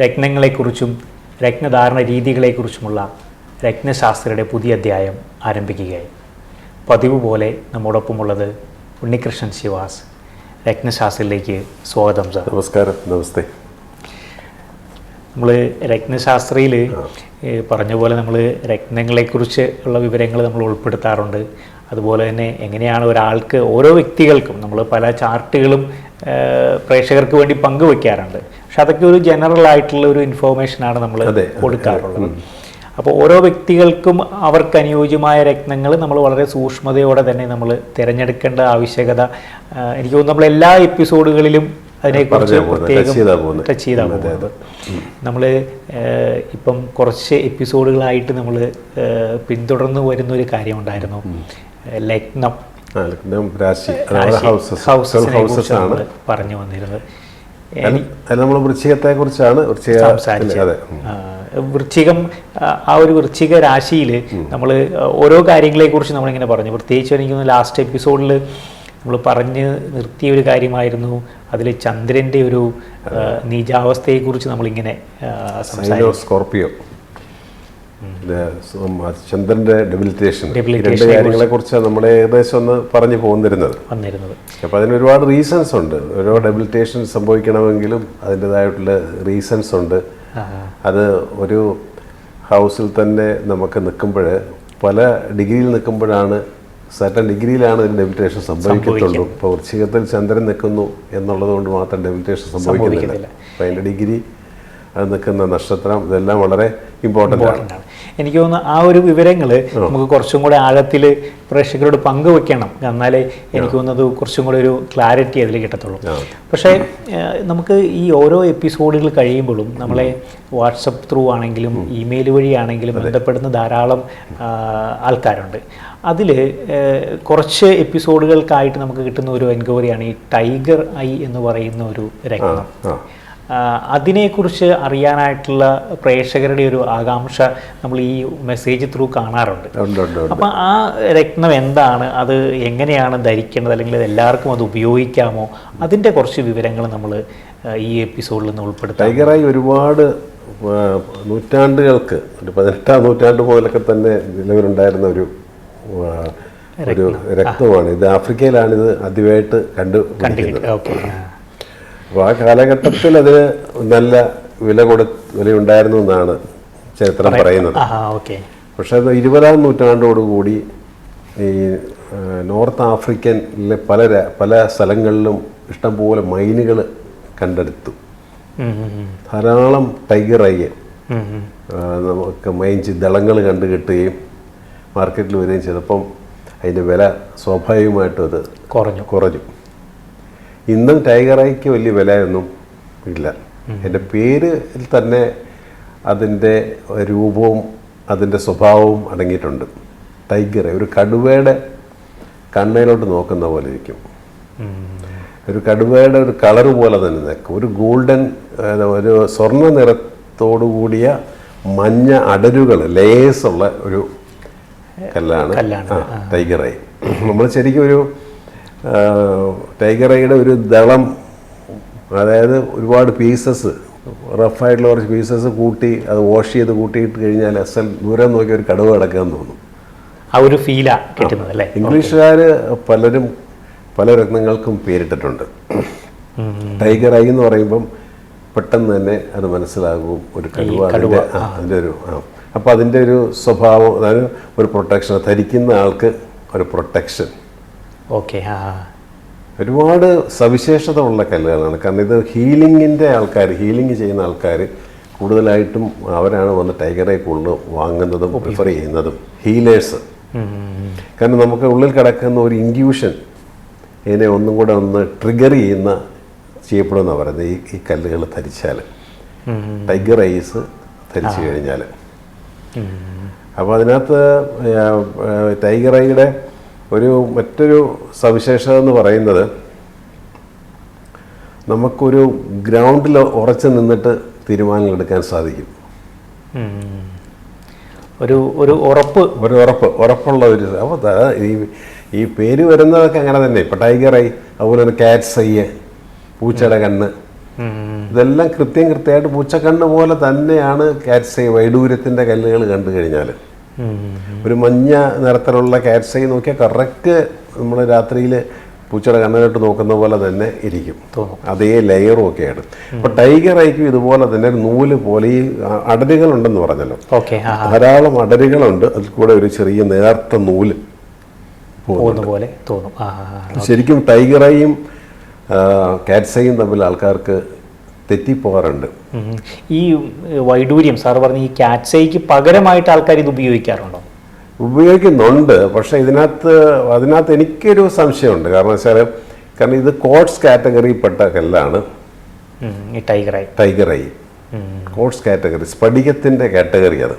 രത്നങ്ങളെക്കുറിച്ചും രത്നധാരണ രീതികളെക്കുറിച്ചുമുള്ള രത്നശാസ്ത്രയുടെ പുതിയ അധ്യായം ആരംഭിക്കുകയായി. പതിവ് പോലെ നമ്മോടൊപ്പമുള്ളത് ഉണ്ണികൃഷ്ണൻ ശിവാസ് രത്നശാസ്ത്രയിലേക്ക് സ്വാഗതം സാർ. നമസ്കാരം നമസ്തേ. നമ്മൾ രത്നശാസ്ത്രയിൽ പറഞ്ഞ പോലെ നമ്മൾ രത്നങ്ങളെക്കുറിച്ച് ഉള്ള വിവരങ്ങൾ നമ്മൾ ഉൾപ്പെടുത്താറുണ്ട്. അതുപോലെ തന്നെ എങ്ങനെയാണ് ഒരാൾക്ക് ഓരോ വ്യക്തികൾക്കും നമ്മൾ പല ചാർട്ടുകളും പ്രേക്ഷകർക്ക് വേണ്ടി പങ്കുവെക്കാറുണ്ട്. പക്ഷെ അതൊക്കെ ഒരു ജനറൽ ആയിട്ടുള്ള ഒരു ഇൻഫോർമേഷനാണ് നമ്മൾ കൊടുക്കാറുള്ളത്. അപ്പോൾ ഓരോ വ്യക്തികൾക്കും അവർക്ക് അനുയോജ്യമായ രത്നങ്ങൾ നമ്മൾ വളരെ സൂക്ഷ്മതയോടെ തന്നെ നമ്മൾ തിരഞ്ഞെടുക്കേണ്ട ആവശ്യകത എനിക്ക് തോന്നുന്നു നമ്മൾ എല്ലാ എപ്പിസോഡുകളിലും അതിനെക്കുറിച്ച് പ്രത്യേകം. ടച്ച് ചെയ്താൽ പോകുന്നത്. നമ്മൾ ഇപ്പം കുറച്ച് എപ്പിസോഡുകളായിട്ട് നമ്മൾ പിന്തുടർന്നു വരുന്ന ഒരു കാര്യമുണ്ടായിരുന്നു ലഗ്നം. ഹൗസസ് ആണ് പറഞ്ഞു വന്നിരുന്നത്. നമ്മൾ വൃശ്ചികത്തെ കുറിച്ചാണ് സംസാരിച്ചത്. വൃശ്ചികം ആ, ഒരു വൃശ്ചിക രാശിയിൽ നമ്മൾ ഓരോ കാര്യങ്ങളെക്കുറിച്ച് നമ്മളിങ്ങനെ പറഞ്ഞു. പ്രത്യേകിച്ച് എനിക്ക് ലാസ്റ്റ് എപ്പിസോഡിൽ നമ്മൾ പറഞ്ഞ് നിർത്തിയ ഒരു കാര്യമായിരുന്നു. അതിൽ ചന്ദ്രന്റെ ഒരു നിജാവസ്ഥയെ നീചാവസ്ഥയെക്കുറിച്ച് നമ്മളിങ്ങനെ സംസാരിച്ചു. സ്കോർപ്പിയോ ചന്ദ്രന്റെ ഡെബിലിറ്റേഷൻ രണ്ട് കാര്യങ്ങളെ കുറിച്ച് നമ്മൾ ഏകദേശം ഒന്ന് പറഞ്ഞു പോന്നിരുന്നത്. അപ്പൊ അതിന് ഒരുപാട് റീസൺസ് ഉണ്ട്. ഓരോ ഡെബിലിറ്റേഷൻ സംഭവിക്കണമെങ്കിലും അതിന്റെതായിട്ടുള്ള റീസൺസ് ഉണ്ട്. അത് ഒരു ഹൗസിൽ തന്നെ നമുക്ക് നിൽക്കുമ്പോൾ പല ഡിഗ്രിയിൽ നിൽക്കുമ്പോഴാണ് സർട്ടൻ ഡിഗ്രിയിലാണ് ഒരു ഡെബിറ്റേഷൻ സംഭവിക്കത്തുള്ളൂ. ഇപ്പോൾ വൃശ്ചികത്തിൽ ചന്ദ്രൻ നിൽക്കുന്നു എന്നുള്ളത് കൊണ്ട് മാത്രം ഡെബിറ്റേഷൻ സംഭവിക്കുന്നില്ല. സംഭവിക്കുന്നില്ല. അപ്പോൾ അതിന്റെ ഡിഗ്രി അത് നിൽക്കുന്ന നക്ഷത്രം ഇതെല്ലാം വളരെ ഇമ്പോർട്ടന്റ് ആണ്. എനിക്ക് തോന്നുന്നു ആ ഒരു വിവരങ്ങൾ നമുക്ക് കുറച്ചും കൂടെ ആഴത്തിൽ പ്രേക്ഷകരോട് പങ്കുവെക്കണം. എന്നാലേ എനിക്ക് തോന്നുന്നത് കുറച്ചും കൂടെ ഒരു ക്ലാരിറ്റി അതിൽ കിട്ടത്തുള്ളൂ. പക്ഷേ നമുക്ക് ഈ ഓരോ എപ്പിസോഡുകൾ കഴിയുമ്പോഴും നമ്മളെ വാട്സപ്പ് ത്രൂ ആണെങ്കിലും ഇമെയിൽ വഴിയാണെങ്കിലും ബന്ധപ്പെടുന്ന ധാരാളം ആൾക്കാരുണ്ട്. അതിൽ കുറച്ച് എപ്പിസോഡുകൾക്കായിട്ട് നമുക്ക് കിട്ടുന്ന ഒരു എൻക്വയറിയാണ് ഈ ടൈഗർ ഐ എന്ന് പറയുന്ന ഒരു ആ, അതിനെക്കുറിച്ച് അറിയാനായിട്ടുള്ള പ്രേക്ഷകരുടെ ഒരു ആകാംക്ഷ നമ്മൾ ഈ മെസ്സേജ് ത്രൂ കാണാറുണ്ട്. അപ്പം ആ രത്നം എന്താണ്? അത് എങ്ങനെയാണ് ധരിക്കേണ്ടത്? അല്ലെങ്കിൽ എല്ലാവർക്കും അത് ഉപയോഗിക്കാമോ? അതിന്റെ കുറച്ച് വിവരങ്ങൾ നമ്മൾ ഈ എപ്പിസോഡിൽ നിന്ന് ഉൾപ്പെടുത്താം. ടൈഗറായി ഒരുപാട് നൂറ്റാണ്ടുകൾക്ക് ഒരു പതിനെട്ടാം നൂറ്റാണ്ട് മുതലൊക്കെ തന്നെ നിലവിലുണ്ടായിരുന്ന ഒരു ഒരു രക്തമാണ് ഇത് ആഫ്രിക്കയിലാണ് ഇത് ആദ്യമായിട്ട് കണ്ടു ഓക്കെ. അപ്പോൾ ആ കാലഘട്ടത്തിൽ അതിന് നല്ല വില കൊടു വിലയുണ്ടായിരുന്നു എന്നാണ് ചരിത്രം പറയുന്നത്. പക്ഷേ അത് ഇരുപതാം നൂറ്റാണ്ടോടുകൂടി ഈ നോർത്ത് ആഫ്രിക്കനിലെ പല പല സ്ഥലങ്ങളിലും ഇഷ്ടംപോലെ മൈനുകൾ കണ്ടെടുത്തു. ധാരാളം ടൈഗർ അയ്യൻ നമുക്ക് മൈൻസ് ദളങ്ങൾ കണ്ടു കിട്ടുകയും മാർക്കറ്റിൽ വരികയും ചെയ്തപ്പം അതിന്റെ വില സ്വാഭാവികമായിട്ടും അത് കുറഞ്ഞു. കുറഞ്ഞു. ഇന്നും ടൈഗർ ഐക്ക് വലിയ വിലയൊന്നും ഇല്ല. എന്റെ പേര് തന്നെ അതിന്റെ രൂപവും അതിന്റെ സ്വഭാവവും അടങ്ങിയിട്ടുണ്ട്. ടൈഗർ ഒരു കടുവയുടെ കണ്ണയിലോട്ട് നോക്കുന്ന പോലെ ഇരിക്കും. ഒരു കടുവയുടെ ഒരു കളർ പോലെ തന്നെ നിൽക്കും. ഒരു ഗോൾഡൻ ഒരു സ്വർണ നിറത്തോടു കൂടിയ മഞ്ഞ അടരുകൾ ലേസുള്ള ഒരു കല്ലാണ്. ടൈഗർ ഐ നമ്മൾ ശരിക്കും ഒരു ഐയുടെ ഒരു ദളം അതായത് ഒരുപാട് പീസസ് റഫായിട്ടുള്ള കുറച്ച് പീസസ് കൂട്ടി അത് വാഷ് ചെയ്ത് കൂട്ടിയിട്ട് കഴിഞ്ഞാൽ എസ് എൽ ദൂരം നോക്കി ഒരു കടുവ കിടക്കാന്ന് തോന്നും. ആ ഒരു ഫീലാ കിട്ടുന്നത് അല്ലേ? ഇംഗ്ലീഷുകാർ പലരും പല രത്നങ്ങൾക്കും പേരിട്ടിട്ടുണ്ട്. ടൈഗർ ഐ എന്ന് പറയുമ്പം പെട്ടെന്ന് തന്നെ അത് മനസ്സിലാകും ഒരു കടുവ അതിന്റെ അതിന്റെ ഒരു അപ്പോൾ അതിന്റെ ഒരു സ്വഭാവം അതായത് ഒരു പ്രൊട്ടക്ഷൻ ധരിക്കുന്ന ആൾക്ക് ഒരു പ്രൊട്ടക്ഷൻ. ഓക്കെ ആ ഒരുപാട് സവിശേഷത ഉള്ള കല്ലുകളാണ്. കാരണം ഇത് ഹീലിങ്ങിന്റെ ആൾക്കാർ ഹീലിംഗ് ചെയ്യുന്ന ആൾക്കാർ കൂടുതലായിട്ടും അവരാണ് വന്ന് ടൈഗറെ ഐ കൂടുതൽ വാങ്ങുന്നതും പ്രിഫർ ചെയ്യുന്നതും. ഹീലേഴ്സ്. കാരണം നമുക്ക് ഉള്ളിൽ കിടക്കുന്ന ഒരു ഇൻഡ്യൂഷൻ ഇതിനെ ഒന്നും കൂടെ ഒന്ന് ട്രിഗർ ചെയ്യുന്ന ചെയ്യപ്പെടുന്ന പറയുന്നത് ഈ ഈ കല്ലുകൾ ധരിച്ചാൽ. ടൈഗർ ഐസ് ധരിച്ചു കഴിഞ്ഞാൽ. അപ്പോൾ അതിനകത്ത് ടൈഗർ ഐയുടെ ഒരു മറ്റൊരു സവിശേഷത എന്ന് പറയുന്നത് നമുക്കൊരു ഗ്രൗണ്ടിൽ ഉറച്ചു നിന്നിട്ട് തീരുമാനങ്ങൾ എടുക്കാൻ സാധിക്കും. ഒരു ഒരു ഉറപ്പ്. ഒരു ഉറപ്പ് ഉറപ്പുള്ള ഒരു അപ്പോൾ ഈ ഈ പേര് വരുന്നതൊക്കെ അങ്ങനെ തന്നെ. ഇപ്പം ടൈഗർ ഐ അതുപോലെ തന്നെ കാറ്റ്സ് ഐ പൂച്ചയുടെ കണ്ണ്. ഇതെല്ലാം കൃത്യം കൃത്യമായിട്ട് പൂച്ചക്കണ്ണ് പോലെ തന്നെയാണ് കാറ്റ്സൈ വൈഡൂര്യത്തിന്റെ കല്ലുകൾ കണ്ടു കഴിഞ്ഞാൽ ഒരു മഞ്ഞ നിറത്തിലുള്ള കാറ്റ്സൈ നോക്കിയാൽ കറക്റ്റ് നമ്മൾ രാത്രിയിൽ പൂച്ചയുടെ കണ്ണിലോട്ട് നോക്കുന്ന പോലെ തന്നെ ഇരിക്കും. അതേ ലെയറും ഒക്കെയാണ് അപ്പോൾ ടൈഗർ ഐക്കും ഇതുപോലെ തന്നെ ഒരു നൂൽ പോലെ ഈ അടരുകളുണ്ടെന്ന് പറഞ്ഞല്ലോ. ധാരാളം അടരുകളുണ്ട് അതിൽ കൂടെ ഒരു ചെറിയ നേർത്ത നൂൽ പോലെ തോന്നും. ശരിക്കും ടൈഗറയും കാറ്റ്സയും തമ്മിൽ ആൾക്കാർക്ക് തെറ്റിപ്പോകാറുണ്ട്. ഈ വൈഡൂര്യം സാർ പറഞ്ഞ ഈ കാറ്റ്സൈക്ക് പകരമായിട്ട് ആൾക്കാർ ഇത് ഉപയോഗിക്കാറുണ്ടോ? ഉപയോഗിക്കുന്നുണ്ട്. പക്ഷേ ഇതിനകത്ത് അതിനകത്ത് എനിക്കൊരു സംശയമുണ്ട്. കാരണം വെച്ചാൽ കാരണം ഇത് കോട്സ് കാറ്റഗറിയിൽപ്പെട്ട കല്ലാണ്. ടൈഗറായി. കോഡ്സ് കോട്സ് കാറ്റഗറി സ്ഫടികത്തിന്റെ കാറ്റഗറി അത്.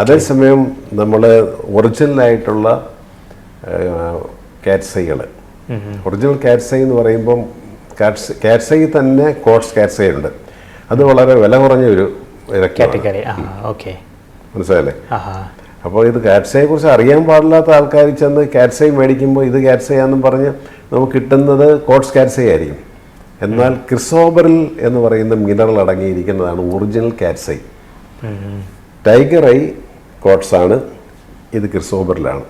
അതേസമയം നമ്മൾ ഒറിജിനലായിട്ടുള്ള കാറ്റ്സൈകൾ ഒറിജിനൽ കാറ്റ്സൈ എന്ന് പറയുമ്പം കാറ്റ്സ് കാറ്റ്സൈ തന്നെ കോട്സ് കാറ്റ്സൈ ഉണ്ട് അത് വളരെ വില കുറഞ്ഞ ഒരു കാറ്റഗറി. ഓക്കെ. മനസ്സിലല്ലേ. അപ്പോൾ ഇത് കാറ്റ്സയെ കുറിച്ച് അറിയാൻ പാടില്ലാത്ത ആൾക്കാർ ചെന്ന് കാറ്റ്സൈ മേടിക്കുമ്പോൾ ഇത് കാറ്റ്സയാന്നും പറഞ്ഞ് നമുക്ക് കിട്ടുന്നത് കോട്സ് കാറ്റ്സൈ ആയിരിക്കും. എന്നാൽ ക്രിസോബറിൽ എന്ന് പറയുന്ന mineral അടങ്ങിയിരിക്കുന്നതാണ് original cat's eye. Tiger eye quartz ആണ് ഇത് ക്രിസോബറിലാണ്.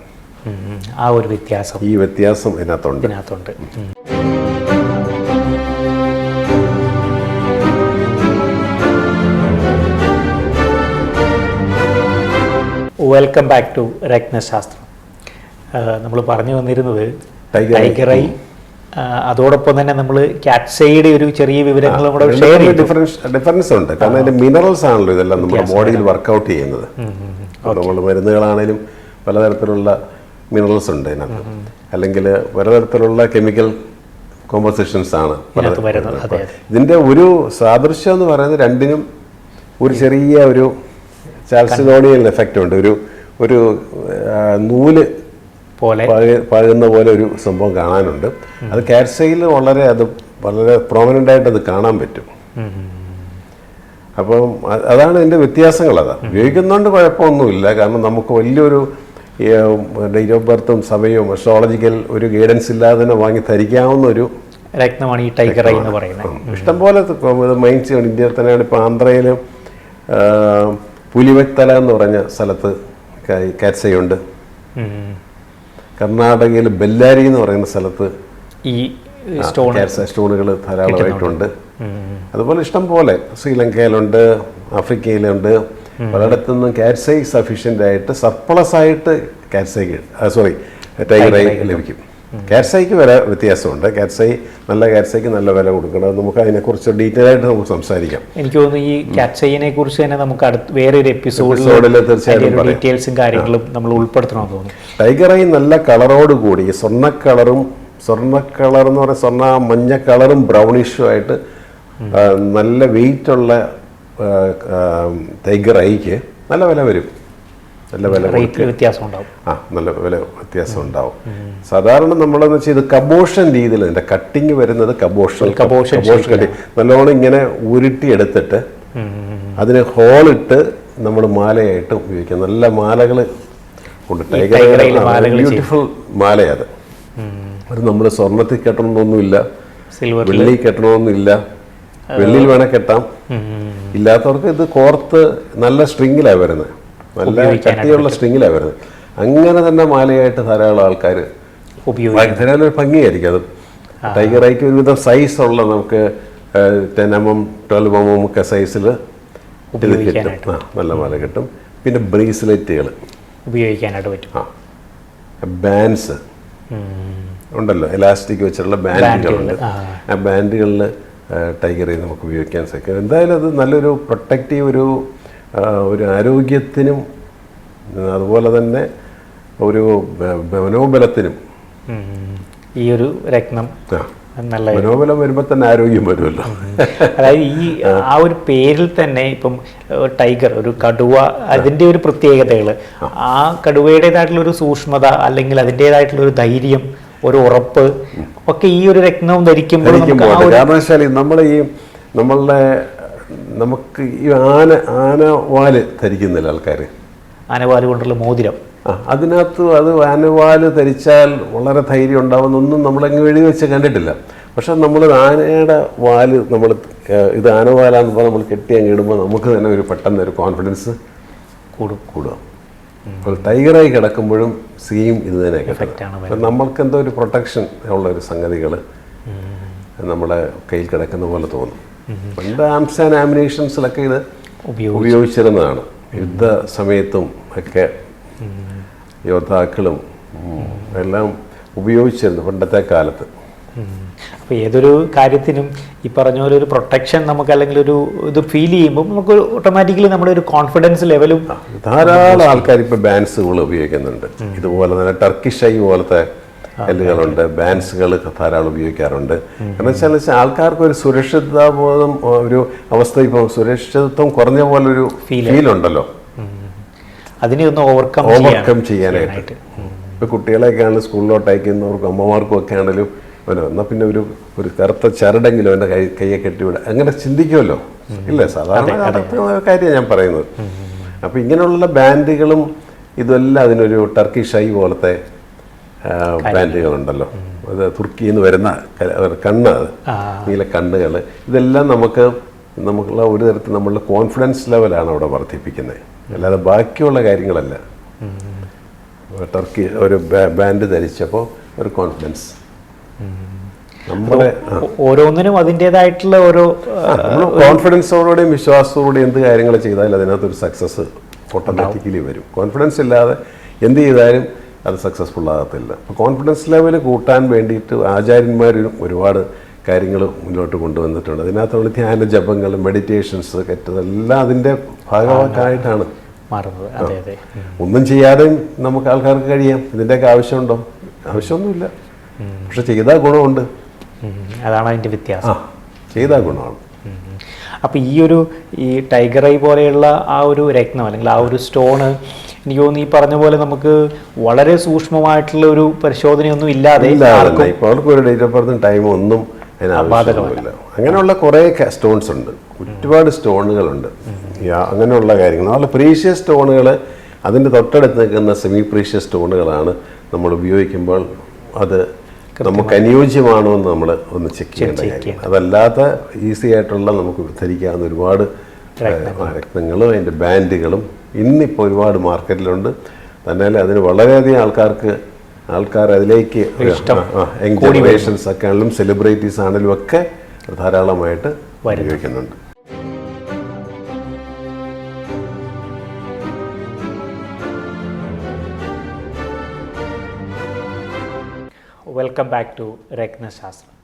ആ ഒരു വ്യത്യാസം. ഈ വ്യത്യാസം ഇതിനകത്തുണ്ട്. ഇതിനകത്തുണ്ട്. വെൽക്കം ബാക്ക് ടു രത്നശാസ്ത്രം നമ്മൾ പറഞ്ഞു വന്നിരുന്നത് ടൈഗർ ഐ അതോടൊപ്പം തന്നെ നമ്മൾ കാറ്റ്സൈഡ് ഒരു ചെറിയ വിവരങ്ങളും കൂടെ ഷെയർ ഡിഫറൻസ് ഡിഫറൻസ് ഉണ്ട്. കാരണം അതിന്റെ മിനറൽസ് ആണല്ലോ ഇതെല്ലാം നമ്മുടെ ബോഡിയിൽ വർക്കൗട്ട് ചെയ്യുന്നത്. നമ്മൾ മരുന്നുകളാണേലും പലതരത്തിലുള്ള മിനറൽസ് ഉണ്ട് ഇതിനകത്ത്. അല്ലെങ്കിൽ പലതരത്തിലുള്ള കെമിക്കൽ കോമ്പോസിഷൻസ് ആണ് ഇതിന്റെ ഒരു സാദൃശ്യം എന്ന് പറയുന്നത് രണ്ടിനും ഒരു ചെറിയ ഒരു ചാൽസിനോണിയൽ എഫക്റ്റ് ഉണ്ട്. ഒരു ഒരു നൂൽ പോലെ. പഴ- പഴകുന്ന പോലെ ഒരു സംഭവം കാണാനുണ്ട്. അത് കാറ്റ്സയിൽ വളരെ അത് വളരെ പ്രോമനന്റ് ആയിട്ട് അത് കാണാൻ പറ്റും. അപ്പം അതാണ് ഇതിന്റെ വ്യത്യാസങ്ങൾ. അതാണ് ഉപയോഗിക്കുന്നതുകൊണ്ട് കുഴപ്പമൊന്നുമില്ല. കാരണം നമുക്ക് വലിയൊരു ഡേറ്റ് ഓഫ് ബർത്തും സമയവും അസ്ട്രോളജിക്കൽ ഒരു ഗൈഡൻസ് ഇല്ലാതെ തന്നെ വാങ്ങി ധരിക്കാവുന്ന ഒരു രക്തമാണ് ഈ ടൈഗർ എന്ന് പറയുന്നത്. ഇഷ്ടംപോലെ മൈൻസ് ഇന്ത്യയിൽ തന്നെയാണ് ഇപ്പോൾ ആന്ധ്രയിൽ പുലിവെത്തല എന്ന് പറഞ്ഞ സ്ഥലത്ത് കാറ്റ്സയുണ്ട്. കർണാടകയിൽ ബെല്ലാരി എന്ന് പറയുന്ന സ്ഥലത്ത് ഈ സ്റ്റോണുകൾ ധാരാളമായിട്ടുണ്ട്. അതുപോലെ ഇഷ്ടം പോലെ ശ്രീലങ്കയിലുണ്ട് ആഫ്രിക്കയിലുണ്ട്. പലയിടത്തുനിന്നും കാറ്റ്സൈ സഫീഷ്യന്റ് ആയിട്ട് സർപ്ലസ് ആയിട്ട് കാറ്റ്സൈ സോറി ടൈഗർ ലഭിക്കും. കാറ്റ്സൈക്ക് വില വ്യത്യാസമുണ്ട്. കാറ്റ്സൈ നല്ല കാറ്റ്സൈക്ക് നല്ല വില കൊടുക്കണം. നമുക്ക് നമുക്ക് അതിനെക്കുറിച്ച് ഡീറ്റെയിൽ ആയിട്ട് നമുക്ക് സംസാരിക്കാം. എനിക്ക് തോന്നുന്നു ഈ കാറ്റ്സൈനെ കുറിച്ച് തന്നെ നമുക്ക് അടുത്ത് വേറെ ഒരു എപ്പിസോഡിൽ എപ്പിസോഡിൽ തീർച്ചയായിട്ടും ഡീറ്റെയിൽസും കാര്യങ്ങളും നമ്മൾ ഉൾപ്പെടുത്തണമെന്ന് തോന്നുന്നു. ടൈഗർ ഐ നല്ല കളറോട് കൂടി സ്വർണ കളറും സ്വർണ കളർ എന്ന് പറയുന്ന സ്വർണ മഞ്ഞ കളറും ബ്രൗണിഷും ആയിട്ട് നല്ല വെയിറ്റ് ഉള്ള ടൈഗർ ഐക്ക് നല്ല വില വരും. നല്ല വില റേറ്റിൽ വ്യത്യാസം ഉണ്ടാവും. ആ നല്ല വില വ്യത്യാസം ഉണ്ടാവും. സാധാരണ നമ്മളെന്ന് വെച്ചാൽ ഇത് കബോഷൻ രീതിയിൽ ഇതിന്റെ കട്ടിങ് വരുന്നത് കബോഷൻ കബോഷൻ കട്ടിങ് നല്ലോണം ഇങ്ങനെ ഉരുട്ടി എടുത്തിട്ട് അതിന് ഹോളിട്ട് നമ്മൾ മാലയായിട്ട് ഉപയോഗിക്കാം. നല്ല മാലകൾ ഉണ്ട്. ടൈഗർ. ബ്യൂട്ടിഫുൾ മാലയത് അത്. നമ്മൾ സ്വർണത്തിൽ കെട്ടണമെന്നൊന്നുമില്ല സിൽവർ വെള്ളി കെട്ടണമെന്നില്ല വെള്ളിയിൽ വേണേൽ കെട്ടാം. ഇല്ലാത്തവർക്ക് ഇത് കോർത്ത് നല്ല സ്ട്രിങ്ങിലാണ് വരുന്നത്. നല്ല കട്ടിയുള്ള സ്ട്രിങ്ങിലാണ് വരുന്നത്. അങ്ങനെ തന്നെ മാലയായിട്ട് ധാരാളം ആൾക്കാർ ഉപയോഗിക്കും. ധാരാളം ഒരു ഭംഗിയായിരിക്കും അത്. ടൈഗർ ഐക്ക് ഒരുവിധം സൈസ് ഉള്ള നമുക്ക് ten M M twelve M M ഒക്കെ സൈസിൽ ഇത് കിട്ടും. ആ നല്ല മാല കിട്ടും. പിന്നെ ബ്രേസ്ലെറ്റുകൾ. ഉപയോഗിക്കാനായിട്ട് പറ്റും. ആ. ബാൻസ്. ഉണ്ടല്ലോ എലാസ്റ്റിക് വെച്ചിട്ടുള്ള ബാൻഡുകളുണ്ട്. ആ. ആ ബാൻഡുകളിൽ ടൈഗറിൽ നമുക്ക് ഉപയോഗിക്കാൻ സാധിക്കും. എന്തായാലും അത് നല്ലൊരു പ്രൊട്ടക്റ്റീവ് ഒരു ഒരു ആരോഗ്യത്തിനും അതുപോലെ തന്നെ ഒരു മനോബലത്തിനും. ഈ ഒരു രത്നം നല്ല മനോബലം വരുമ്പോൾ തന്നെ ആരോഗ്യം വരുമല്ലോ. അതായത് ഈ ആ. ഒരു പേരിൽ തന്നെ ഇപ്പം ടൈഗർ ഒരു കടുവ അതിന്റെ ഒരു പ്രത്യേകതകൾ ആ. കടുവയുടേതായിട്ടുള്ള ഒരു സൂക്ഷ്മത അല്ലെങ്കിൽ അതിന്റെതായിട്ടുള്ള ഒരു ധൈര്യം ഒരു ഉറപ്പ് ഒക്കെ ഈ ഒരു രത്നവും ധരിക്കുമ്പോൾ കാരണം വെച്ചാൽ നമ്മൾ ഈ നമ്മളുടെ നമുക്ക് ഈ ആന ആന വാൽ ധരിക്കുന്നില്ല ആൾക്കാർ ആനവാൽ കൊണ്ടുള്ള മോതിരം. ആ അതിനകത്ത് അത് ആനവാൽ ധരിച്ചാൽ വളരെ ധൈര്യം ഉണ്ടാവുന്നൊന്നും നമ്മളങ്ങ് എഴുതി വെച്ച് കണ്ടിട്ടില്ല. പക്ഷെ നമ്മൾ ആനയുടെ വാൽ നമ്മൾ ഇത് ആനവാലാന്ന് പറഞ്ഞാൽ നമ്മൾ കെട്ടി അങ്ങ് ഇടുമ്പോൾ നമുക്ക് തന്നെ ഒരു പെട്ടെന്ന് ഒരു കോൺഫിഡൻസ് കൂടും. കൂടുക അപ്പോൾ ടൈഗറായി കിടക്കുമ്പോഴും സെയിം ഇത് തന്നെ കിടക്കും നമ്മൾക്ക് എന്തോ ഒരു പ്രൊട്ടക്ഷൻ ഉള്ള ഒരു സംഗതികൾ നമ്മുടെ കയ്യിൽ കിടക്കുന്ന പോലെ തോന്നും. പണ്ട് ആംസ് ആൻഡ് ആമിനേഷൻസിലൊക്കെ ഇത് ഉപയോഗം ഉപയോഗിച്ചിരുന്നതാണ്. യുദ്ധ സമയത്തും ഒക്കെ യോദ്ധാക്കളും എല്ലാം ഉപയോഗിച്ചിരുന്നു പണ്ടത്തെ കാലത്ത്. അപ്പോൾ ഏതൊരു കാര്യത്തിനും ഈ പറഞ്ഞ പോലെ ഒരു പ്രൊട്ടക്ഷൻ നമുക്ക് അല്ലെങ്കിൽ ഒരു ഇത് ഫീൽ ചെയ്യുമ്പോൾ നമുക്ക് ഓട്ടോമാറ്റിക്കലി നമ്മുടെ ഒരു കോൺഫിഡൻസ് ലെവലും ധാരാളം ആൾക്കാർ ഇപ്പോൾ ബാൻസുകൾ ഉപയോഗിക്കുന്നുണ്ട്. ഇതുപോലെ തന്നെ ടർക്കിഷ് ഐ പോലത്തെ കല്ലുകളുണ്ട് ബാൻസുകൾ ധാരാളം ഉപയോഗിക്കാറുണ്ട്. കാരണം വെച്ചാൽ വെച്ചാൽ ആൾക്കാർക്ക് ഒരു സുരക്ഷിതബോധം ഒരു അവസ്ഥ ഇപ്പോൾ സുരക്ഷിതത്വം കുറഞ്ഞ പോലെ ഒരു ഫീൽ ഉണ്ടല്ലോ അതിനെ ഒന്ന് ഓവർകം ഓവർകം ചെയ്യാനായിട്ട്. ഇപ്പോൾ കുട്ടികളെയൊക്കെ ആണെങ്കിലും സ്കൂളിലോട്ട് അയക്കുന്നവർക്കും അമ്മമാർക്കും ഒക്കെ ആണെങ്കിലും അവന് എന്നാൽ പിന്നെ ഒരു ഒരു കറുത്ത ചരടെങ്കിലും അവന്റെ കൈ കയ്യെ കെട്ടിവിടുക അങ്ങനെ ചിന്തിക്കുമല്ലോ. ഇല്ല സാധാരണ കാര്യമാണ് ഞാൻ പറയുന്നത്. അപ്പോൾ ഇങ്ങനെയുള്ള ബാൻഡുകളും ഇതെല്ലാം അതിനൊരു ടർക്കിഷ് ഐ പോലത്തെ ആ, ബാൻഡുകളുണ്ടല്ലോ അത് തുർക്കിയിൽ നിന്ന് വരുന്ന കണ്ണ് അത്. നീല കണ്ണുകൾ ഇതെല്ലാം നമുക്ക് നമുക്കുള്ള ഒരു തരത്തിൽ നമ്മളുടെ കോൺഫിഡൻസ് ലെവലാണ് അവിടെ വർദ്ധിപ്പിക്കുന്നത്. അല്ലാതെ ബാക്കിയുള്ള കാര്യങ്ങളല്ല. ടർക്കി ഒരു ബാൻഡ് ധരിച്ചപ്പോൾ ഒരു കോൺഫിഡൻസ് നമ്മുടെ ഓരോന്നിനും അതിന്റെതായിട്ടുള്ള ഓരോ കോൺഫിഡൻസോടുകൂടിയും വിശ്വാസത്തോടുകൂടി എന്ത് കാര്യങ്ങൾ ചെയ്താലും അതിനകത്തൊരു സക്സസ് ഓട്ടോമാറ്റിക്കലി വരും. കോൺഫിഡൻസ് ഇല്ലാതെ എന്ത് ചെയ്താലും അത് സക്സസ്ഫുൾ ആകത്തില്ല. അപ്പോൾ കോൺഫിഡൻസ് ലെവൽ കൂട്ടാൻ വേണ്ടിയിട്ട് ആചാര്യന്മാരും ഒരുപാട് കാര്യങ്ങൾ മുന്നോട്ട് കൊണ്ടുവന്നിട്ടുണ്ട്. അതിനകത്ത് നമ്മൾ ധ്യാന ജപങ്ങൾ മെഡിറ്റേഷൻസ് എല്ലാം അതിന്റെ ഭാഗമായിട്ടാണ്. മാറുന്നത്. ഒന്നും ചെയ്യാതെ നമുക്ക് ആൾക്കാർക്ക് കഴിയാം. ഇതിന്റെയൊക്കെ ആവശ്യമുണ്ടോ? ആവശ്യമൊന്നുമില്ല. പക്ഷെ ചെയ്താൽ ഗുണമുണ്ട്. അതാണ് അതിന്റെ വ്യത്യാസം. ആ ചെയ്താൽ ഗുണമാണ്. അപ്പോൾ ഈ ഒരു ഈ ടൈഗർ ഐ പോലെയുള്ള ആ ഒരു രത്നം അല്ലെങ്കിൽ ആ ഒരു സ്റ്റോണ് എനിക്ക് തോന്നുന്നു ഈ പറഞ്ഞ പോലെ നമുക്ക് വളരെ സൂക്ഷ്മമായിട്ടുള്ള ഒരു പരിശോധനയൊന്നും ഇല്ലാതെ ഇല്ല ഇപ്പോൾ അവർക്ക് ഒരു ഡേറ്റ് ഓഫ് ബർത്തും ടൈമും ഒന്നും അതിന് ആവശ്യമൊന്നുമില്ല. അങ്ങനെയുള്ള കുറേ സ്റ്റോൺസ് ഉണ്ട്. ഒരുപാട് സ്റ്റോണുകളുണ്ട് അങ്ങനെയുള്ള കാര്യങ്ങൾ. നല്ല പ്രീഷ്യസ് സ്റ്റോണുകൾ അതിന്റെ തൊട്ടടുത്ത് നിൽക്കുന്ന സെമി പ്രീഷ്യസ് സ്റ്റോണുകളാണ് നമ്മൾ ഉപയോഗിക്കുമ്പോൾ അത് നമുക്ക് അനുയോജ്യമാണോ എന്ന് നമ്മൾ ഒന്ന് ചെക്ക് ചെയ്യേണ്ട കാര്യം. അതല്ലാത്ത ഈസി ആയിട്ടുള്ള നമുക്ക് ധരിക്കാവുന്ന ഒരുപാട് രക്തങ്ങളും രത്നങ്ങളും അതിന്റെ ബാൻഡുകളും ഇന്നിപ്പോൾ ഒരുപാട് മാർക്കറ്റിലുണ്ട്. തന്നെയല്ല അതിന് വളരെയധികം ആൾക്കാർക്ക് ആൾക്കാർ അതിലേക്ക് എൻകോഡിവേഷൻസ് ഒക്കെ ആണെങ്കിലും സെലിബ്രിറ്റീസ് ആണെങ്കിലും ഒക്കെ ധാരാളമായിട്ട് ഉപയോഗിക്കുന്നുണ്ട്. വെൽക്കം ബാക്ക് ടു രത്നശാസ്ത്രം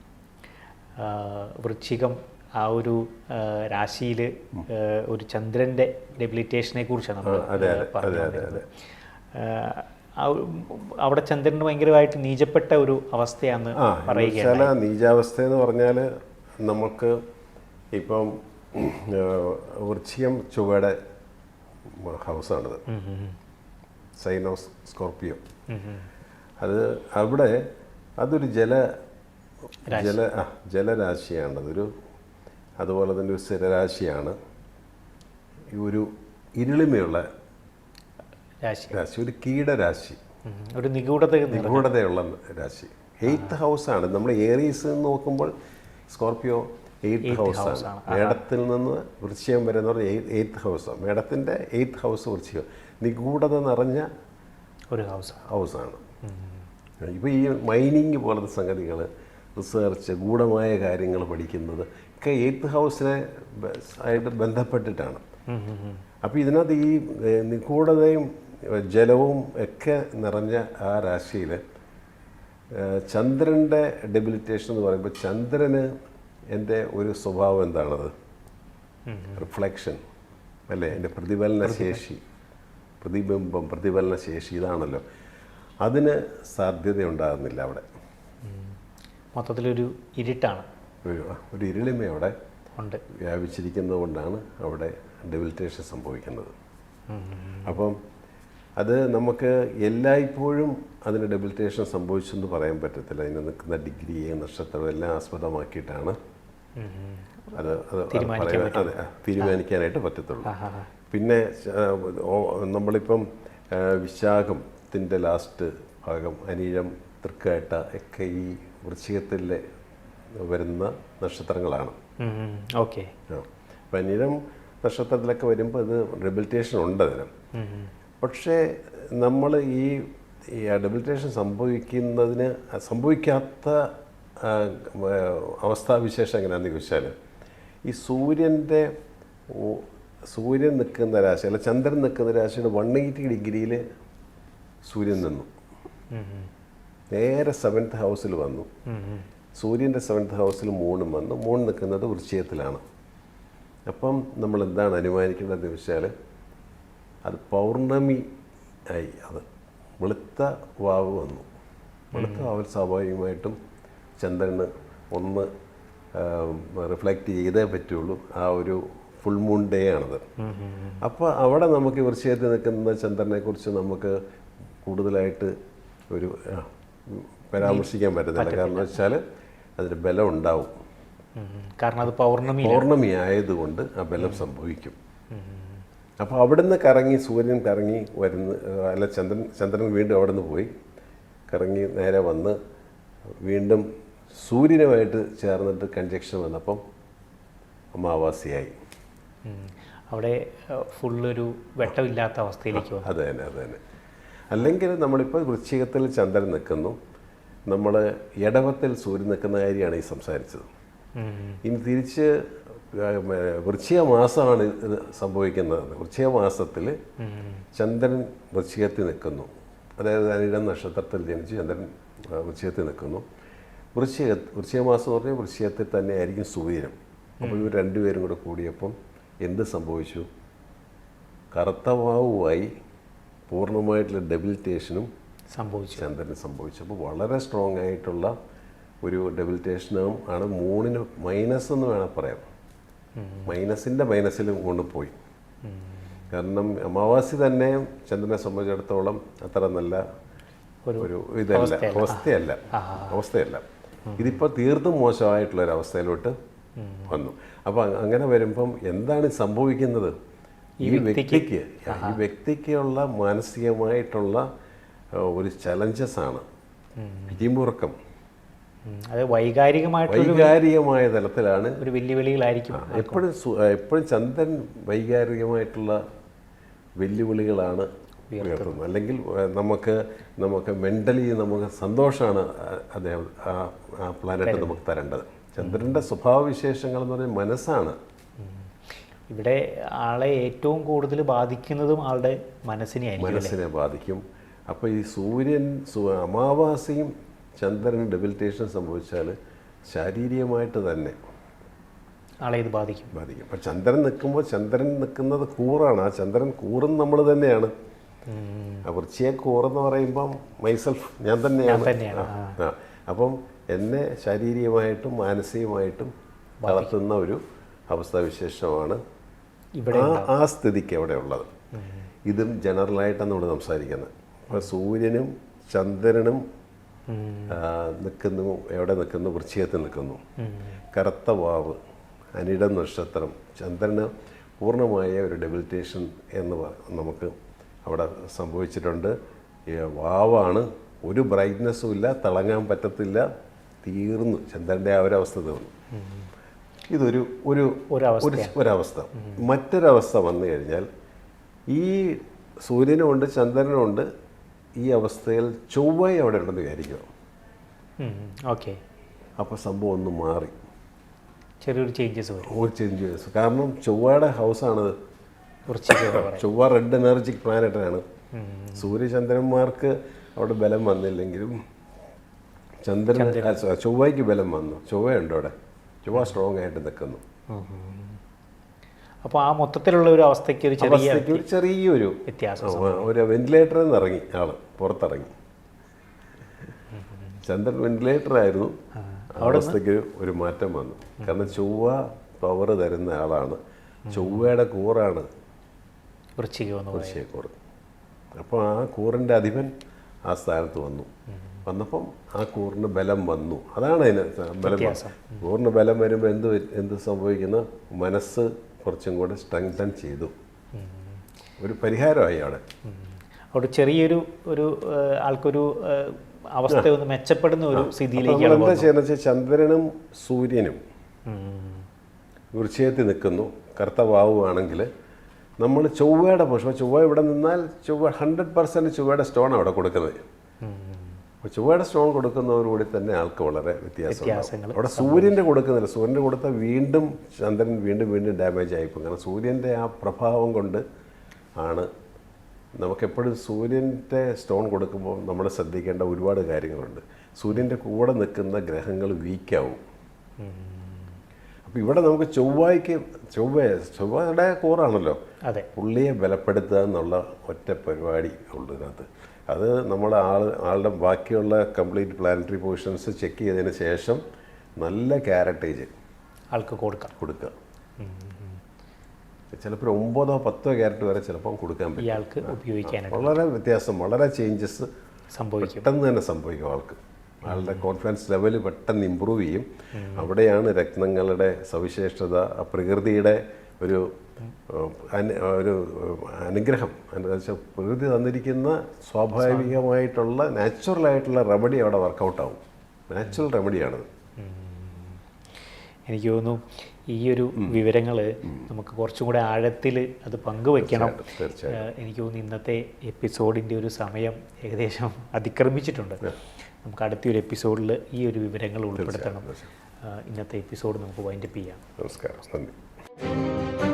വൃശ്ചികം ആ ഒരു രാശിയിൽ ഒരു ചന്ദ്രന്റെ ഡെബിലിറ്റേഷനെ കുറിച്ചാണ് നമ്മൾ ഒരു- അവിടെ ചന്ദ്രന് ഭയങ്കരമായിട്ട് നീചപ്പെട്ട ഒരു അവസ്ഥയാണ് പറയുക നീചാവസ്ഥ എന്ന് പറഞ്ഞാൽ നമുക്ക് ഇപ്പം വൃശ്ചികം ചൊവ്വയുടെ ഹൗസാണിത്. സൈൻ ഓഫ് സ്കോർപ്പിയോ അത് അവിടെ അതൊരു ജല ജല ആ ജലരാശിയാണത്. അതൊരു അതുപോലെ തന്നെ ഒരു സ്ഥിരരാശിയാണ്. ഈ ഒരു ഇരുളിമയുള്ള രാശി. രാശി ഒരു കീടരാശി ഒരു നിഗൂഢത നിഗൂഢതയുള്ള രാശി. എയ്ത്ത് ഹൗസ് ആണ്. നമ്മൾ ഏറീസ് നോക്കുമ്പോൾ സ്കോർപ്പിയോ എയ്ത്ത് ഹൗസാണ് മേടത്തിൽ നിന്ന് വൃശ്ചികം വരെ എന്ന് പറഞ്ഞാൽ എയ്ത്ത് ഹൗസാണ് മേടത്തിന്റെ എയ്ത്ത് ഹൗസ് വൃശ്ചികം. നിഗൂഢത നിറഞ്ഞ ഒരു ഹൗസ് ഹൗസാണ് ഇപ്പോൾ ഈ മൈനിങ് പോലത്തെ സംഗതികൾ റിസർച്ച് ഗൂഢമായ കാര്യങ്ങൾ പഠിക്കുന്നത് ഒക്കെ എയ്ത്ത് ഹൗസിനെ ആയിട്ട് ബന്ധപ്പെട്ടിട്ടാണ്. അപ്പോൾ ഇതിനകത്ത് ഈ നിഗൂഢതയും ജലവും ഒക്കെ നിറഞ്ഞ ആ രാശിയിൽ ചന്ദ്രന്റെ ഡെബിലിറ്റേഷൻ എന്ന് പറയുമ്പോൾ ചന്ദ്രന് എന്റെ ഒരു സ്വഭാവം എന്താണത്? റിഫ്ലക്ഷൻ അല്ലേ? എന്റെ പ്രതിഫലന ശേഷി. പ്രതിബിംബം പ്രതിഫലന ശേഷി ഇതാണല്ലോ. അതിന് സാധ്യതയുണ്ടാകുന്നില്ല അവിടെ. മൊത്തത്തിലൊരു ഇരുട്ടാണ്. ഒരു ഇരുളിമ അവിടെ ഉണ്ട്. വ്യാപിച്ചിരിക്കുന്നത് കൊണ്ടാണ് അവിടെ ഡെബിലിറ്റേഷൻ സംഭവിക്കുന്നത്. അപ്പം അത് നമുക്ക് എല്ലായ്പ്പോഴും അതിന് ഡെബിലിറ്റേഷൻ സംഭവിച്ചെന്ന് പറയാൻ പറ്റത്തില്ല. അതിന് നിൽക്കുന്ന ഡിഗ്രിയെ നക്ഷത്രം എല്ലാം ആസ്പദമാക്കിയിട്ടാണ് അത് അത് അതെ തീരുമാനിക്കാനായിട്ട് പറ്റത്തുള്ളൂ. പിന്നെ നമ്മളിപ്പം വിശാഖത്തിന്റെ ലാസ്റ്റ് ഭാഗം അനീഴം തൃക്കേട്ട ഒക്കെ ഈ വൃശ്ചികത്തിലെ വരുന്ന നക്ഷത്രങ്ങളാണ്. ഓക്കെ. അനിഴം നക്ഷത്രത്തിലൊക്കെ വരുമ്പോൾ ഇത് ഡെബിലിറ്റേഷൻ ഉണ്ട് അതിന്. പക്ഷേ നമ്മൾ ഈ ഡെബിലിറ്റേഷൻ സംഭവിക്കുന്നതിന് സംഭവിക്കാത്ത അവസ്ഥാവിശേഷം എങ്ങനെയാണെന്ന് ചോദിച്ചാൽ ഈ സൂര്യന്റെ സൂര്യൻ നിൽക്കുന്ന രാശി അല്ല ചന്ദ്രൻ നിൽക്കുന്ന രാശിയുടെ വൺ എയ്റ്റി ഡിഗ്രിയിൽ സൂര്യൻ നിന്നു. നേരെ സെവൻത്ത് ഹൗസിൽ വന്നു. സൂര്യന്റെ സെവൻത്ത് ഹൗസിൽ മൂണും വന്നു. മൂൺ നിൽക്കുന്നത് വൃശ്ചയത്തിലാണ് അപ്പം നമ്മൾ എന്താണ് അനുമാനിക്കേണ്ടതെന്ന് വെച്ചാൽ അത് പൗർണമി ആയി. അത് വെളുത്ത വാവ് വന്നു. വെളുത്ത വാവിൽ സ്വാഭാവികമായിട്ടും ചന്ദ്രന് ഒന്ന് റിഫ്ലക്റ്റ് ചെയ്തേ പറ്റുള്ളൂ. ആ ഒരു ഫുൾ മൂൺ ഡേ ആണത്. അപ്പോൾ അവിടെ നമുക്ക് വൃശ്ചയത്തിൽ നിൽക്കുന്ന ചന്ദ്രനെക്കുറിച്ച് നമുക്ക് കൂടുതലായിട്ട് ഒരു പരാമർശിക്കാൻ പറ്റത്തില്ല. കാരണം വെച്ചാൽ അതിന് ബലം ഉണ്ടാവും. കാരണം അത് പൗർണമി പൗർണമി ആയതുകൊണ്ട് ആ ബലം സംഭവിക്കും. അപ്പോൾ അവിടുന്ന് കറങ്ങി സൂര്യൻ കറങ്ങി വരുന്ന അല്ല ചന്ദ്രൻ ചന്ദ്രൻ വീണ്ടും അവിടുന്ന് പോയി. കറങ്ങി നേരെ വന്ന് വീണ്ടും സൂര്യനുമായിട്ട് ചേർന്നിട്ട് കൺജക്ഷൻ വന്നപ്പം അമാവാസിയായി. അവിടെ ഫുള്ളൊരു വെട്ടമില്ലാത്ത അവസ്ഥയിലേക്ക് അത് തന്നെ അതെ തന്നെ. അല്ലെങ്കിൽ നമ്മളിപ്പോൾ വൃശ്ചികത്തിൽ ചന്ദ്രൻ നിൽക്കുന്നു. നമ്മൾ ഇടവത്തിൽ സൂര്യൻ നിൽക്കുന്ന കാര്യമാണ് ഈ സംസാരിച്ചത്. ഇനി തിരിച്ച് വൃശ്ചിക മാസമാണ് ഇത് സംഭവിക്കുന്നത്. വൃശ്ചിക മാസത്തിൽ ചന്ദ്രൻ വൃശ്ചികത്തിൽ നിൽക്കുന്നു. അതായത് അനിടം നക്ഷത്രത്തിൽ ജനിച്ച് ചന്ദ്രൻ വൃശ്ചികത്തിൽ നിൽക്കുന്നു. വൃശ്ചിക വൃശ്ചിക മാസം എന്ന് പറഞ്ഞാൽ വൃശ്ചികത്തിൽ തന്നെ ആയിരിക്കും സൂര്യനും. അപ്പോൾ ഇവർ രണ്ടുപേരും കൂടെ കൂടിയപ്പം എന്ത് സംഭവിച്ചു? കറുത്തവാവുമായി പൂർണമായിട്ടുള്ള ഡെബിലിറ്റേഷനും സംഭവിച്ചു. ചന്ദ്രന് സംഭവിച്ചു. അപ്പോൾ വളരെ സ്ട്രോങ് ആയിട്ടുള്ള ഒരു ഡെബിലിറ്റേഷനും ആണ് മൂണിന് മൈനസ് എന്ന് വേണം പറയാം. മൈനസിന്റെ മൈനസിലും കൊണ്ട് പോയി. കാരണം അമാവാസി തന്നെ ചന്ദ്രനെ സംബന്ധിച്ചിടത്തോളം അത്ര നല്ല ഒരു ഇതല്ല അവസ്ഥയല്ല. അവസ്ഥയല്ല. ഇതിപ്പോൾ തീർത്തും മോശമായിട്ടുള്ള ഒരു അവസ്ഥയിലോട്ട് വന്നു. അപ്പോൾ അങ്ങനെ വരുമ്പം എന്താണ് സംഭവിക്കുന്നത്? ഈ വ്യക്തിക്ക് ഈ വ്യക്തിക്കുള്ള മാനസികമായിട്ടുള്ള ഒരു ചലഞ്ചസ് ആണ്. പിരിമുറക്കം. അത് വൈകാരികമായിട്ട് വൈകാരികമായ തലത്തിലാണ്. ഒരു വെല്ലുവിളികളായിരിക്കും എപ്പോഴും എപ്പോഴും ചന്ദ്രൻ വൈകാരികമായിട്ടുള്ള വെല്ലുവിളികളാണ് ഉയർത്തുന്നത്. അല്ലെങ്കിൽ നമുക്ക് നമുക്ക് മെന്റലി നമുക്ക് സന്തോഷമാണ് അദ്ദേഹം ആ പ്ലാനറ്റ് നമുക്ക് തരേണ്ടത്. ചന്ദ്രന്റെ സ്വഭാവവിശേഷങ്ങൾ എന്ന് പറഞ്ഞാൽ മനസ്സാണ്. ഇവിടെ ആളെ ഏറ്റവും കൂടുതൽ ബാധിക്കുന്നതും ആളുടെ മനസ്സിനെ മനസ്സിനെ ബാധിക്കും. അപ്പോൾ ഈ സൂര്യൻ അമാവാസയും ചന്ദ്രൻ ചന്ദ്രന് ഡെബിലിറ്റേഷൻ സംഭവിച്ചാൽ ശാരീരികമായിട്ട് തന്നെ ആളെ ഇത് ബാധിക്കും. ബാധിക്കും. അപ്പം ചന്ദ്രൻ നിൽക്കുമ്പോൾ ചന്ദ്രൻ നിൽക്കുന്നത് കൂറാണ്. ആ ചന്ദ്രൻ കൂറും നമ്മൾ തന്നെയാണ്. ആ വൃശ്ചിക കൂറെന്ന് പറയുമ്പം മൈസെൽഫ് ഞാൻ തന്നെയാണ്. ആ. അപ്പം എന്നെ ശാരീരികമായിട്ടും മാനസികമായിട്ടും വളർത്തുന്ന ഒരു അവസ്ഥാവിശേഷമാണ് ഇവിടെ ആ സ്ഥിതിക്ക് അവിടെ ഉള്ളത്. ഇതും ജനറലായിട്ടാണ് നമ്മൾ സംസാരിക്കുന്നത്. സൂര്യനും ചന്ദ്രനും നിൽക്കുന്നു എവിടെ നിൽക്കുന്നു? വൃശ്ചികത്തിൽ നിൽക്കുന്നു. കറുത്ത വാവ് അനിട നക്ഷത്രം ചന്ദ്രന് പൂർണമായ ഒരു ഡെബിലിറ്റേഷൻ എന്ന് നമുക്ക് അവിടെ സംഭവിച്ചിട്ടുണ്ട്. വാവാണ് ഒരു ബ്രൈറ്റ്നസ്സും ഇല്ല തിളങ്ങാൻ പറ്റത്തില്ല തീർന്നു. ചന്ദ്രന്റെ ആ ഒരവസ്ഥ തീർന്നു. ഇതൊരു ഒരു ഒരവസ്ഥ. മറ്റൊരവസ്ഥ വന്നു കഴിഞ്ഞാൽ ഈ സൂര്യനുമുണ്ട് ചന്ദ്രനുമുണ്ട് ഈ അവസ്ഥയിൽ ചൊവ്വ അവിടെ ഉണ്ടെന്ന് വിചാരിക്കുക ഓക്കെ അപ്പോൾ സംഭവം ഒന്ന് മാറി. ചെറിയൊരു ചേഞ്ചസ് ഒരു ചേഞ്ചസ് കാരണം ചൊവ്വയുടെ ഹൗസാണത് ചൊവ്വ റെഡ് എനർജിക് പ്ലാനറ്റാണ് സൂര്യചന്ദ്രന്മാർക്ക് അവിടെ ബലം വന്നില്ലെങ്കിലും ചന്ദ്രൻ. ചൊവ്വയ്ക്ക് ബലം വന്നു. ചൊവ്വയുണ്ട് അവിടെ? ചൊവ്വ സ്ട്രോങ് ആയിട്ട് നിൽക്കുന്നു. അപ്പോൾ ആ മൊത്തത്തിലുള്ള ഒരു അവസ്ഥയ്ക്ക് ഒരു ചെറിയ ചെറിയൊരു വ്യത്യാസം ഒരു വെന്റിലേറ്ററിൽ നിന്ന് ഇറങ്ങി ആൾ പുറത്തിറങ്ങി. ചന്ദ്രൻ വെന്റിലേറ്റർ ആയിരുന്നു. അവസ്ഥയ്ക്ക് ഒരു മാറ്റം വന്നു. കാരണം ചൊവ്വ പവർ തരുന്ന ആളാണ്. ചൊവ്വയുടെ കൂറാണ് വൃശ്ചികം എന്ന് പറയും വൃശ്ചയക്കൂറ് അപ്പോൾ ആ കൂറിന്റെ അധിപൻ ആ സ്ഥാനത്ത് വന്നു. വന്നപ്പം ആ കൂറിന് ബലം വന്നു. അതാണ് അതിന് ബലം. കൂറിന് ബലം വരുമ്പോൾ എന്ത് എന്ത് സംഭവിക്കുന്ന? മനസ്സ് കുറച്ചും കൂടെ സ്ട്രെങ്തൻ ചെയ്തു. ഒരു പരിഹാരമായി അവിടെ. അവിടെ ചെറിയൊരു ഒരു ആൾക്കൊരു അവസ്ഥ ഒന്ന് മെച്ചപ്പെടുന്ന ഒരു സ്ഥിതിയിലേക്ക് എന്താ ചെയ്യുന്നത് വെച്ചാൽ ചന്ദ്രനും സൂര്യനും ഉം. നിൽക്കുന്നു. കറുത്ത വാവുകയാണെങ്കിൽ നമ്മൾ ചൊവ്വയുടെ പക്ഷേ ചൊവ്വ ഇവിടെ നിന്നാൽ ചൊവ്വ ഹൺഡ്രഡ് പെർസെന്റ് ചൊവ്വയുടെ സ്റ്റോൺ അവിടെ കൊടുക്കുന്നത്. അപ്പോൾ ചൊവ്വയുടെ സ്റ്റോൺ കൊടുക്കുന്നതോടുകൂടി തന്നെ ആൾക്ക് വളരെ വ്യത്യാസം അവിടെ സൂര്യന്റെ കൊടുക്കുന്നില്ല. സൂര്യന്റെ കൊടുത്താൽ വീണ്ടും ചന്ദ്രൻ വീണ്ടും വീണ്ടും ഡാമേജ് ആയിപ്പോൾ കാരണം സൂര്യന്റെ ആ പ്രഭാവം കൊണ്ട് ആണ് നമുക്കെപ്പോഴും സൂര്യന്റെ സ്റ്റോൺ കൊടുക്കുമ്പോൾ നമ്മൾ ശ്രദ്ധിക്കേണ്ട ഒരുപാട് കാര്യങ്ങളുണ്ട്. സൂര്യന്റെ കൂടെ നിൽക്കുന്ന ഗ്രഹങ്ങൾ വീക്കാവും അപ്പോൾ ഇവിടെ നമുക്ക് ചൊവ്വായ്ക്ക് ചൊവ്വ ചൊവ്വയുടെ കൂറാണല്ലോ. അതെ. പുള്ളിയെ ബലപ്പെടുത്തുക എന്നുള്ള ഒറ്റ പരിപാടി ഉള്ളു ഇതിനകത്ത് അത് നമ്മൾ ആൾ ആളുടെ ബാക്കിയുള്ള കംപ്ലീറ്റ് പ്ലാനറ്ററി പൊസിഷൻസ് ചെക്ക് ചെയ്തതിന് ശേഷം നല്ല ക്യാരറ്റേജ് ആൾക്ക് കൊടുക്കാം. കൊടുക്കുക. ചിലപ്പോൾ ഒമ്പതോ പത്തോ ക്യാരറ്റ് വരെ ചിലപ്പോൾ കൊടുക്കാൻ പറ്റും. ഇയാൾക്ക് ഉപയോഗിക്കാനായിട്ട് വളരെ വ്യത്യാസം വളരെ ചേഞ്ചസ് സംഭവിക്കും. പെട്ടെന്ന് തന്നെ സംഭവിക്കും ആൾക്ക്. ആളുടെ കോൺഫിഡൻസ് ലെവൽ പെട്ടെന്ന് ഇമ്പ്രൂവ് ചെയ്യും. അവിടെയാണ് രത്നങ്ങളുടെ സവിശേഷത പ്രകൃതിയുടെ ഒരു ഒരു അനുഗ്രഹം. എന്താ വെച്ചാൽ പ്രകൃതി തന്നിരിക്കുന്ന സ്വാഭാവികമായിട്ടുള്ള നാച്ചുറലായിട്ടുള്ള റെമഡി അവിടെ വർക്കൗട്ടാവും. നാച്ചുറൽ റെമഡിയാണത്. എനിക്ക് തോന്നുന്നു ഈ ഒരു വിവരങ്ങൾ നമുക്ക് കുറച്ചും കൂടെ ആഴത്തിൽ അത് പങ്കുവെക്കണം. എനിക്ക് തോന്നുന്നു ഇന്നത്തെ എപ്പിസോഡിന്റെ ഒരു സമയം ഏകദേശം അതിക്രമിച്ചിട്ടുണ്ട്. നമുക്ക് അടുത്ത ഒരു എപ്പിസോഡിൽ ഈ ഒരു വിവരങ്ങൾ ഉൾപ്പെടുത്തണം. ഇന്നത്തെ എപ്പിസോഡ് നമുക്ക് വൈൻഡപ്പ് ചെയ്യാം. നമസ്കാരം. നന്ദി. Música